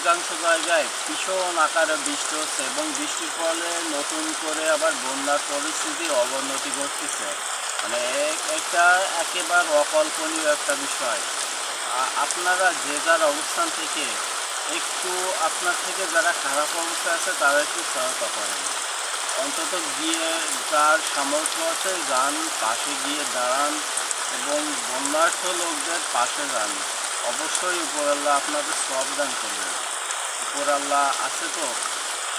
অধিকাংশ জায়গায় ভীষণ আকারে বৃষ্টি হচ্ছে এবং বৃষ্টির ফলে নতুন করে আবার বন্যার পরিস্থিতির অবনতি ঘটতেছে। মানে এটা একেবারে অকল্পনীয় একটা বিষয়। আপনারা যে যার অবস্থান থেকে একটু আপনার থেকে যারা খারাপ অবস্থা আছে, তারা একটু সহায়তা করেন। অন্তত গিয়ে যার সামর্থ্য আছে, যান, পাশে গিয়ে দাঁড়ান এবং বন্যার্থ লোকদের পাশে যান। অবশ্যই উপরাল্লাহ আপনাদের সব দান করবেন। উপরাল্লাহ আছে তো,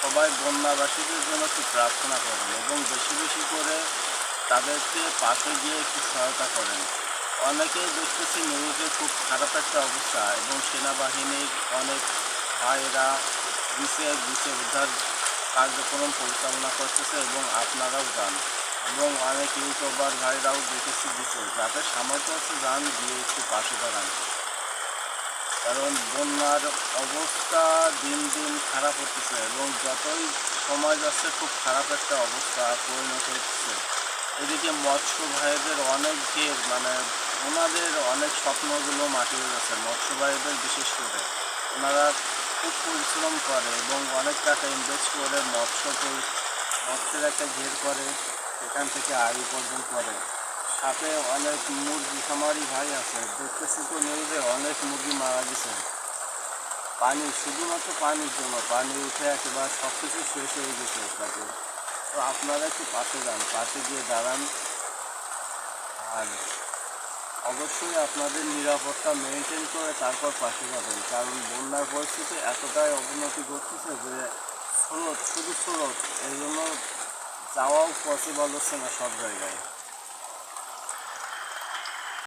সবাই বন্যাবাসীদের জন্য একটু প্রার্থনা করেন এবং বেশি বেশি করে তাদেরকে পাশে গিয়ে একটু সহায়তা করেন। অনেকেই দেখতেছি নিউজে খুব খারাপ একটা অবস্থা এবং সেনাবাহিনীর অনেক ভাইরা দিছে দিছে উদ্ধার কার্যক্রম পরিচালনা করতেছে এবং আপনারাও যান। এবং অনেক ইউটিউবার ভাইরাও দেখেছি দিচ্ছে যাদের সামর্থ্য আছে যান গিয়ে একটু পাশে দাঁড়ান। কারণ বন্যার অবস্থা দিন দিন খারাপ হতেছে এবং যতই সময় যাচ্ছে খুব খারাপ একটা অবস্থা পরিণত হচ্ছে। এদিকে মৎস্য ভাইদের অনেকের মানে ওনাদের অনেক স্বপ্নগুলো মাটি হয়ে গেছে, মৎস্য ভাইদের বিশেষ করে। ওনারা খুব পরিশ্রম করে এবং অনেক টাকা ইনভেস্ট করে মৎস্য মৎস্যের একটা ঘের করে এখান থেকে আয় উপার্জন করে। সাথে অনেক মুরগি খামারি ভাই আছে। দেখতেছি তো নিউজে অনেক মুরগি মারা গেছে। পানি, শুধুমাত্র পানির জন্য, পানি উঠে একেবারে সব কিছু শেষ হয়ে গেছে তাকে তো আপনারা একটু পাশে যান, পাশে গিয়ে দাঁড়ান। আর অবশ্যই আপনাদের নিরাপত্তা মেনটেন করে তারপর পাশে যাবেন। কারণ বন্যার পরিস্থিতি এতটাই অবনতি ঘটতেছে যে স্রোত শুধু স্রোত এই জন্য যাওয়াও পসিবল হচ্ছে না সব জায়গায়।